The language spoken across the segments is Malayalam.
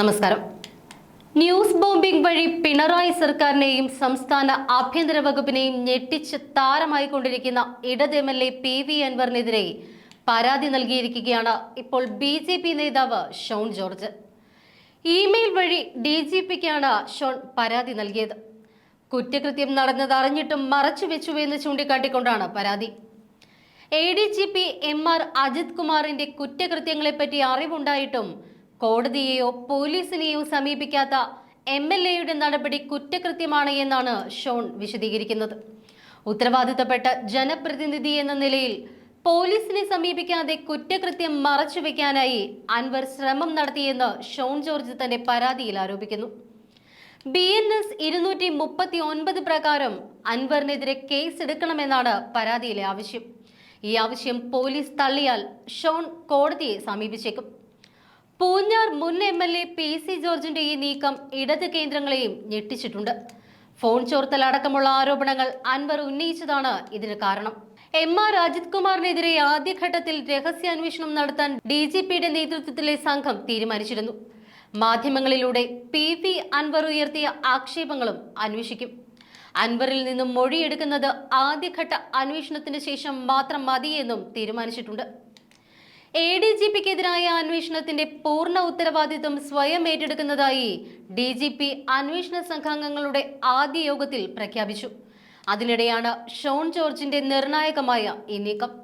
നമസ്കാരം. ന്യൂസ് ബോംബിംഗ് വഴി പിണറായി സർക്കാരിനെയും സംസ്ഥാന ആഭ്യന്തര വകുപ്പിനെയും ഞെട്ടിച്ച് താരമായി കൊണ്ടിരിക്കുന്ന ഇടത് M L A P V അൻവറിനെതിരെ പരാതി നൽകിയിരിക്കുകയാണ് ഇപ്പോൾ ബി ജെ പി നേതാവ് ഷോൺ ജോർജ്. ഇമെയിൽ വഴി ഡി ജി പിക്കാണ് ഷോൺ പരാതി നൽകിയത്. കുറ്റകൃത്യം നടന്നത് അറിഞ്ഞിട്ടും മറച്ചു വെച്ചു എന്ന് ചൂണ്ടിക്കാട്ടിക്കൊണ്ടാണ് പരാതി. A D G P M R Ajith കുമാറിന്റെ കുറ്റകൃത്യങ്ങളെപ്പറ്റി അറിവുണ്ടായിട്ടും കോടതിയെയോ പോലീസിനെയോ സമീപിക്കാത്ത എം എൽ എയുടെ നടപടി കുറ്റകൃത്യമാണ് എന്നാണ് ഷോൺ വിശദീകരിക്കുന്നത്. ഉത്തരവാദിത്തപ്പെട്ട ജനപ്രതിനിധി എന്ന നിലയിൽ പോലീസിനെ സമീപിക്കാതെ കുറ്റകൃത്യം മറച്ചുവെക്കാനായി അൻവർ ശ്രമം നടത്തിയെന്ന് ഷോൺ ജോർജ് തന്റെ പരാതിയിൽ ആരോപിക്കുന്നു. ബി എൻ എസ് ഇരുന്നൂറ്റി മുപ്പത്തി ഒൻപത് പ്രകാരം അൻവറിനെതിരെ കേസ് എടുക്കണമെന്നാണ് പരാതിയിലെ ആവശ്യം. ഈ ആവശ്യം പോലീസ് തള്ളിയാൽ ഷോൺ കോടതിയെ സമീപിച്ചേക്കും. പൂഞ്ഞാർ മുൻ M L A P C ജോർജിന്റെ ഈ നീക്കം ഇടത് കേന്ദ്രങ്ങളെയും ഞെട്ടിച്ചിട്ടുണ്ട്. ഫോൺ ചോർത്തൽ അടക്കമുള്ള ആരോപണങ്ങൾ അൻവർ ഉന്നയിച്ചതാണ് ഇതിന് കാരണം. എം ആർ അജിത് കുമാറിനെതിരെ ആദ്യഘട്ടത്തിൽ രഹസ്യാന്വേഷണം നടത്താൻ ഡി ജി പിയുടെ നേതൃത്വത്തിലെ സംഘം തീരുമാനിച്ചിരുന്നു. മാധ്യമങ്ങളിലൂടെ പി വി അൻവർ ഉയർത്തിയ ആക്ഷേപങ്ങളും അന്വേഷിക്കും. അൻവറിൽ നിന്നും മൊഴിയെടുക്കുന്നത് ആദ്യഘട്ട അന്വേഷണത്തിന് ശേഷം മാത്രം മതിയെന്നും തീരുമാനിച്ചിട്ടുണ്ട്. എ ഡി ജി പിക്കെതിരായ അന്വേഷണത്തിന്റെ പൂർണ ഉത്തരവാദിത്വം സ്വയം ഏറ്റെടുക്കുന്നതായി ഡി ജി പി അന്വേഷണ സംഘാംഗങ്ങളുടെ ആദ്യ യോഗത്തിൽ പ്രഖ്യാപിച്ചു. അതിനിടെയാണ് ഷോൺ ജോർജിന്റെ നിർണായകമായ ഈ നീക്കം.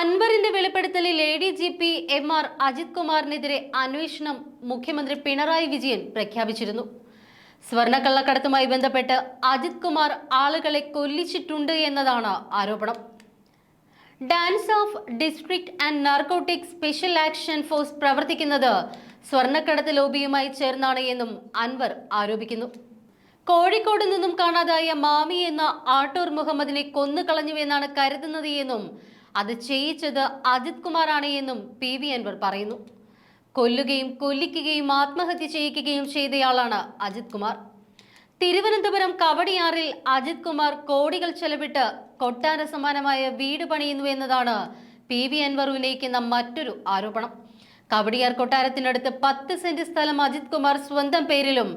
അൻവറിന്റെ വെളിപ്പെടുത്തലിൽ A D G P M R Ajith കുമാറിനെതിരെ അന്വേഷണം മുഖ്യമന്ത്രി പിണറായി വിജയൻ പ്രഖ്യാപിച്ചിരുന്നു. സ്വർണക്കള്ളക്കടത്തുമായി ബന്ധപ്പെട്ട് അജിത് കുമാർ ആളുകളെ കൊല്ലിച്ചിട്ടുണ്ട് എന്നതാണ് ആരോപണം. Dance of district and narcotic special action force പ്രവർത്തിക്കുന്നത് സ്വർണക്കടത്ത് ലോബിയുമായി ചേർന്നാണ് എന്നും അൻവർ ആരോപിക്കുന്നു. കോഴിക്കോട് നിന്നും കാണാതായ മാമി എന്ന ആട്ടൂർ മുഹമ്മദിനെ കൊന്നുകളഞ്ഞുവെന്നാണ് കരുതുന്നത് എന്നും അത് ചെയ്യിച്ചത് അജിത് കുമാറാണ് എന്നും പി വി അൻവർ പറയുന്നു. കൊല്ലുകയും കൊല്ലിക്കുകയും ആത്മഹത്യ ചെയ്യിക്കുകയും ചെയ്തയാളാണ് അജിത് കുമാർ. തിരുവനന്തപുരം കവടിയാറിൽ അജിത് കുമാർ കോടികൾ ചെലവിട്ട് കൊട്ടാര സമാനമായ വീട് പണിയുന്നു എന്നതാണ് പി വി അൻവർ ഉന്നയിക്കുന്ന മറ്റൊരു ആരോപണം. കവടിയാർ കൊട്ടാരത്തിനടുത്ത് പത്ത് സെന്റ് സ്ഥലം അജിത് കുമാർ സ്വന്തം പേരിലും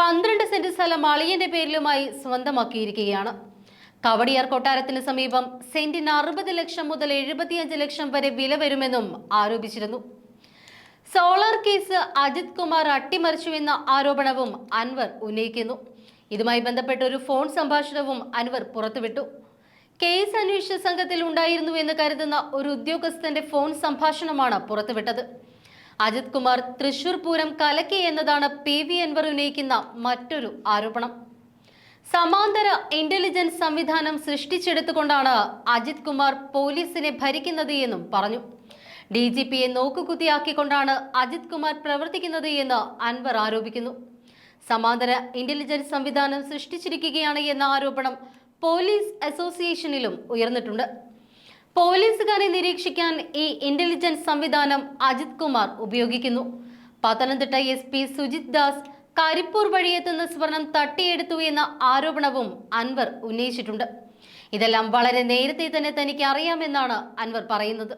പന്ത്രണ്ട് സെന്റ് സ്ഥലം അളിയന്റെ പേരിലുമായി സ്വന്തമാക്കിയിരിക്കുകയാണ്. കവടിയാർ കൊട്ടാരത്തിന് സമീപം സെന്റിന് അറുപത് ലക്ഷം മുതൽ എഴുപത്തിയഞ്ച് ലക്ഷം വരെ വില വരുമെന്നും ആരോപിച്ചിരുന്നു. സോളാർ കേസ് അജിത് കുമാർ അട്ടിമറിച്ചുവെന്ന ആരോപണവും അൻവർ ഉന്നയിക്കുന്നു. ഇതുമായി ബന്ധപ്പെട്ട ഒരു ഫോൺ സംഭാഷണവും അൻവർ പുറത്തുവിട്ടു. കേസ് അന്വേഷണ സംഘത്തിൽ ഉണ്ടായിരുന്നു എന്ന് കരുതുന്ന ഒരു ഉദ്യോഗസ്ഥന്റെ ഫോൺ സംഭാഷണമാണ് പുറത്തുവിട്ടത്. അജിത് കുമാർ തൃശൂർ പൂരം കലക്കി എന്നതാണ് പി വി അൻവർ ഉന്നയിക്കുന്ന മറ്റൊരു ആരോപണം. സമാന്തര ഇന്റലിജൻസ് സംവിധാനം സൃഷ്ടിച്ചെടുത്തുകൊണ്ടാണ് അജിത് കുമാർ പോലീസിനെ ഭരിക്കുന്നത് എന്നും പറഞ്ഞു. ഡി ജി പിയെ നോക്കുകുത്തിയാക്കിക്കൊണ്ടാണ് അജിത് കുമാർ പ്രവർത്തിക്കുന്നത് എന്ന് അൻവർ ആരോപിക്കുന്നു. സമാന്തര ഇന്റലിജൻസ് സംവിധാനം സൃഷ്ടിച്ചിരിക്കുകയാണ് എന്ന ആരോപണം പോലീസ് അസോസിയേഷനിലും ഉയർന്നിട്ടുണ്ട്. പോലീസുകാരെ നിരീക്ഷിക്കാൻ ഈ ഇന്റലിജൻസ് സംവിധാനം അജിത് കുമാർ ഉപയോഗിക്കുന്നു. പത്തനംതിട്ട എസ് പി സുജിത് ദാസ് കരിപ്പൂർ വഴിയെത്തുന്ന സ്വർണം തട്ടിയെടുത്തു എന്ന ആരോപണവും അൻവർ ഉന്നയിച്ചിട്ടുണ്ട്. ഇതെല്ലാം വളരെ നേരത്തെ തന്നെ തനിക്ക് അറിയാമെന്നാണ് അൻവർ പറയുന്നത്.